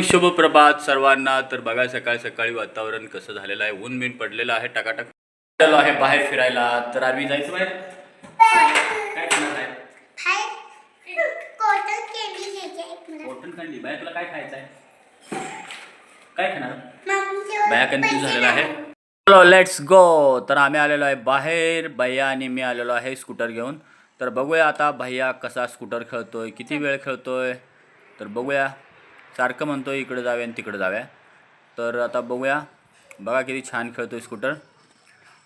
शुभ प्रभात सर्वांना. तर बघा सकाळ सकाळी वातावरण कसं झालेलं आहे. ऊन बिन पडलेलं आहे. टकाटक आलेलो आहे बाहेर फिरायला. तर आम्ही जायचं बाहेर? काय खाणार आहे? कॉटन बाया तुला काय खायचं आहे? काय खाणार? बाया कन्फ्यूज झालेला आहे चलो लेट्स गो तर आम्ही आलेलो आहे बाहेर. भैया आणि मी आलेलो आहे स्कूटर घेऊन. तर बघूया आता भैया कसा स्कूटर खेळतोय किती वेळ खेळतोय. तर बघूया. सारखं म्हणतो इकडे जाऊया आणि तिकडे जाऊया. तर आता बघूया. बघा किती छान खेळतोय स्कूटर.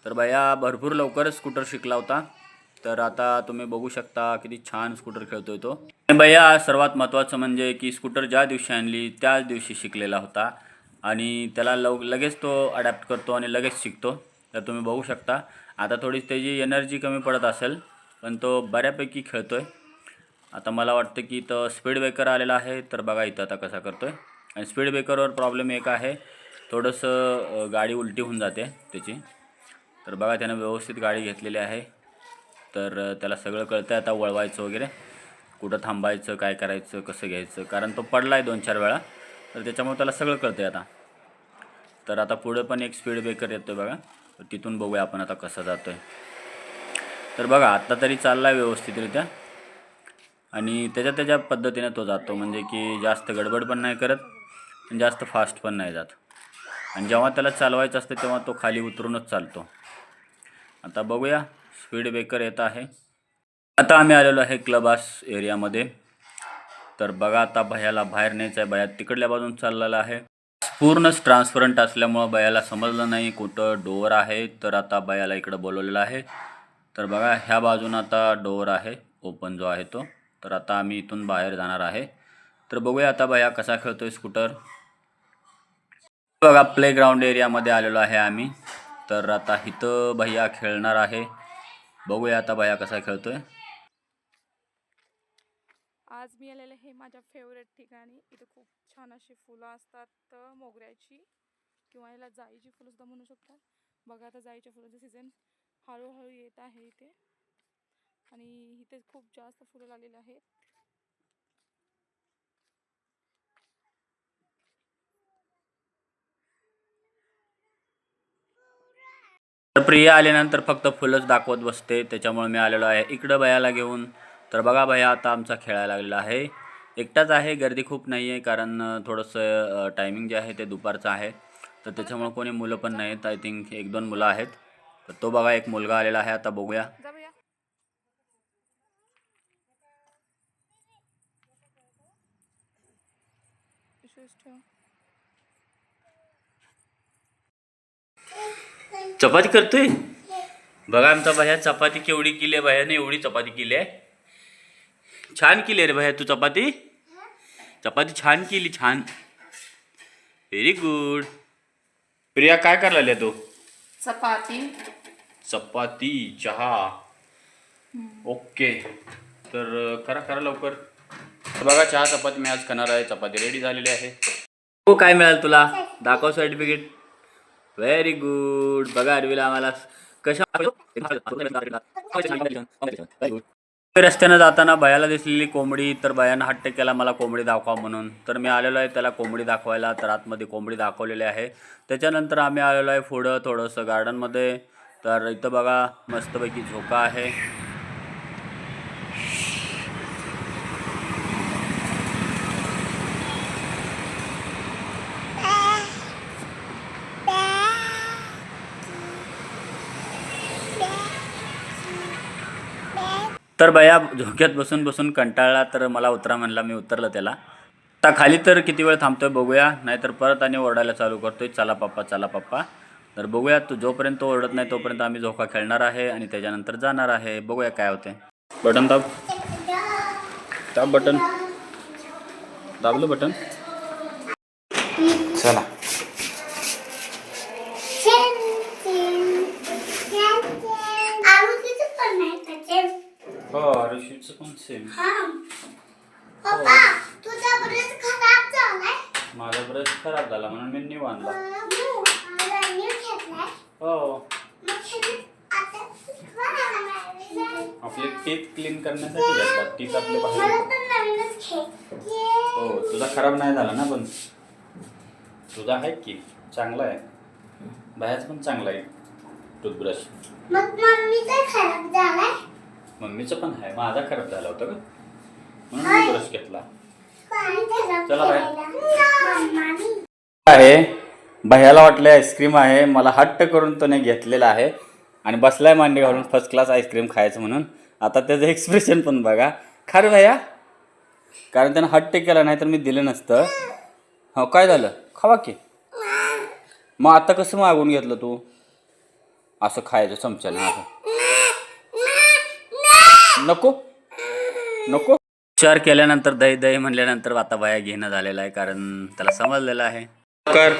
तर भैया भरपूर लवकरच स्कूटर शिकला होता. तर आता तुम्ही बघू शकता किती छान स्कूटर खेळतो आहे तो भैया सर्वात महत्त्वाचं म्हणजे की स्कूटर ज्या दिवशी आणली त्याच दिवशी शिकलेला होता. आणि त्याला लव लगेच तो अडॅप्ट करतो आणि लगेच शिकतो. तर तुम्ही बघू शकता. आता थोडी त्याची एनर्जी कमी पडत असेल पण तो बऱ्यापैकी खेळतो आहे आता मला वाटतं की इथं स्पीड ब्रेकर आलेला आहे तर बघा इथं आता कसा करतोय. आणि स्पीड ब्रेकरवर प्रॉब्लेम एक आहे थोडंसं गाडी उलटी होऊन जाते त्याची. तर बघा त्यानं व्यवस्थित गाडी घेतलेली आहे. तर त्याला सगळं कळतं आहे आता वळवायचं वगैरे कुठं थांबायचं काय करायचं कसं घ्यायचं कारण तो पडला आहे दोन चार वेळा. तर त्याच्यामुळे त्याला सगळं कळतं आहे आता. तर आता पुढं पण एक स्पीड ब्रेकर येतो आहे बघा. तर तिथून बघूया आपण आता कसं जातो आहे तर बघा आत्ता तरी चालला आहे व्यवस्थितरित्या. आणि त्याच्या त्याच्या पद्धतीने तो जातो. म्हणजे की जास्त गडबड पण नाही करत आणि जास्त फास्ट पण नाही जात. आणि जेव्हा त्याला चालवायचं असतं तेव्हा तो खाली उतरूनच चालतो. आता बघूया स्पीड ब्रेकर येत आहे. आता आम्ही आलेलो आहे क्लबास एरियामध्ये. तर बघा आता भयाला बाहेर न्यायचं आहे. भया तिकडल्या बाजून चाललेला आहे. पूर्णच ट्रान्सपरंट असल्यामुळं बयाला समजलं नाही कुठं डोअर आहे. तर आता बयाला इकडं बोलवलेलं आहे. तर बघा ह्या बाजून आता डोअर आहे. ओपन जो आहे तो. तर आता आम्ही इथून बाहेर जाणार आहे. तर बघूया आता बया कसा खेळतोय स्कूटर. बघा प्लेग्राऊंड एरियामध्ये आलेलो आहे आम्ही. तर आता इथं भैया खेळणार आहे. बघूया आता भैया कसा खेळतोय. आज मी आलेले हे माझ्या फेवरेट ठिकाणी. इथे खूप छान अशी फुलं असतात मोगऱ्याची किंवा याला जाईची फुलं सुद्धा म्हणू शकतात. बघा आता जाईच्या फुलाचं सीझन हळूहळू येत आहे इथे. आणि इथे खूप जास्त फुलं लागलेली आहेत. तर प्रिया आल्यानंतर फक्त फुलंच दाखवत बसते त्याच्यामुळे मी आलेलो आहे इकडं भयाला घेऊन. तर बघा भया आता आमचा खेळायला लागलेला आहे. एकटाच आहे गर्दी खूप नाही आहे कारण थोडंसं टायमिंग जे आहे ते दुपारचं आहे. तर त्याच्यामुळे कोणी मुलं पण नाहीत आय थिंक एक दोन मुलं आहेत. तर तो बघा एक मुलगा आलेला आहे आता बघूया. चपाती करतोय? बघा आमचा भया चपाती केवढी केली आहे भयाने एवढी चपाती केली आहे. छान केली आहे रे भया तू चपाती? चपाती छान केली छान. व्हेरी गुड प्रिया काय करायला तू? चपाती. चपाती चहा. ओके तर करा करा लवकर. बघा चहा चपाती मी आज करणार आहे. चपाती रेडी झालेली आहे. हो काय मिळालं तुला? दाखव सर्टिफिकेट व्हेरी गुड बघा अरविला आम्हाला कशा रस्त्यानं जाताना भयाला दिसलेली कोंबडी तर बयानं हट्ट केला मला कोंबडी दाखवा म्हणून. तर मी आलेलो आहे त्याला कोंबडी दाखवायला तर आतमध्ये कोंबडी दाखवलेली आहे. त्याच्यानंतर आम्ही आलेलो आहे पुढं थोडंसं गार्डनमध्ये तर इथं बघा मस्तपैकी झोका आहे. तर बया झोक्यात बसून बसून कंटाळला तर मला उतरा म्हणला मी उतरलं त्याला. आता खाली तर किती वेळ थांबतोय बघूया नाहीतर परत आणि ओरडायला चालू करतोय चला पप्पा चला पप्पा. तर बघूया तू जोपर्यंत ओरडत नाही तोपर्यंत आम्ही झोका खेळणार आहे आणि त्याच्यानंतर जाणार आहे. बघूया काय होते बटन दाब. दाब बटन. दाबलं बटन. चला आरोग्याचं पण नाही त्याचे हो आरुषीचं पण सेम हा पप्पा तुझा ब्रश खराब झालाय माझा ब्रश खराब झाला म्हणून मी न्यू आणला हो आपले टीथ क्लीन करण्यासाठी घेतला टीथ आपले बाहेर। हो तुझा खराब नाही झाला ना पण तुझा आहे की चांगला आहे बाहेरच पण चांगला आहे टूथब्रश मग मम्मीचा खराब झालाय मम्मीचं पण आहे. माझा खराब झाला होता का म्हणून मी ब्रश घेतला. चला बाहेर. आहे. भैयाला वाटलं आईस्क्रीम आहे. मला हट्ट करून त्याने घेतलेला आहे. आणि बसलाय मांडी घालून फर्स्ट क्लास आईस्क्रीम खायचं म्हणून. आता त्याचं एक्सप्रेशन पण बघा. खरं भैया. कारण त्यानं हट्ट केला नाही तर मी दिलं नसतं. हो काय झालं? खावा की. मग आता कसं मागून घेतलं तू? असं खायचं चमच्याने. असं नको. नको. विचार केल्यानंतर दही दही म्हणल्यानंतर आता बाया घेणं झालेलं आहे कारण त्याला समजलेलं आहे. कर.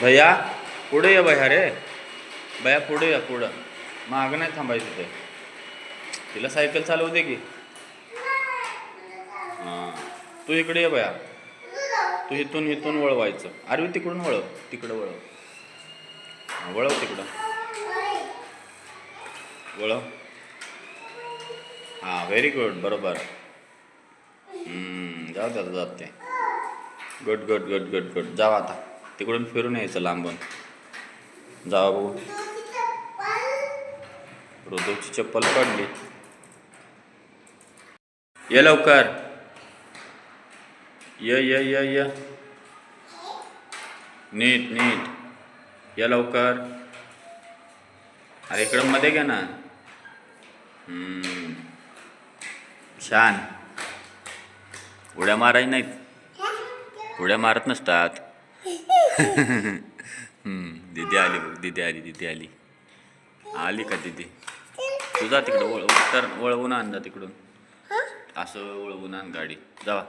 भैया पुढे ये भैया रे. भैया पुढे या पुढं. मागं नाही थांबायचं ते. तिला सायकल चालवते की. हां. तू इकडे ये भैया. तू इथून इथून वळवायचं. अरे तिकडून वळव. तिकडं वळव. वळव तिकडं. वळव हां व्हेरी गुड बरोबर. जाऊ द्या जात. ते good good good good good जावा आता. तिकडून फिरून यायचं लांबून. जावा बघू. ऋतूची चप्पल पडली. ये लवकर. ये ये ये ये. नीट नीट. ये लवकर. अरे इकडं मध्ये घ्या ना. छान. उड्या माराय नाहीत. उड्या मारत नसतात. दिदी दीदी आली बघ दीदी आली दीदी आली. आली का दीदी? तुझा तिकडं वळ तर वळवून आण जा तिकडून. असं वळवून आण गाडी. जावा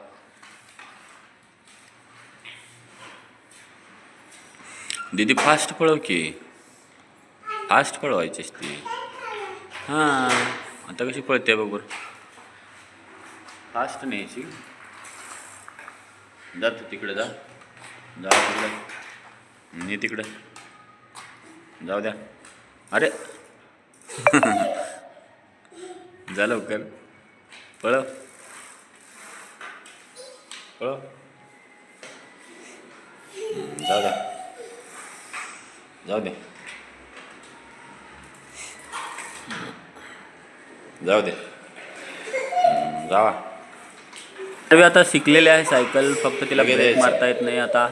दीदी फास्ट पळव की. फास्ट पळवायचीस ती. हां. आता कशी पळते बघ बरं फास्ट न्यायची. जा तू तिकडे जा. जा तिकडे. नी तिकडे. जाऊ द्या. अरे. जा लवकर. पळव पळव जाऊ द्या. जाऊ द्या. जाऊ दे जावा. आता शिकलेले आहे सायकल फक्त तिला ब्रेक. मारता येत नाही आता.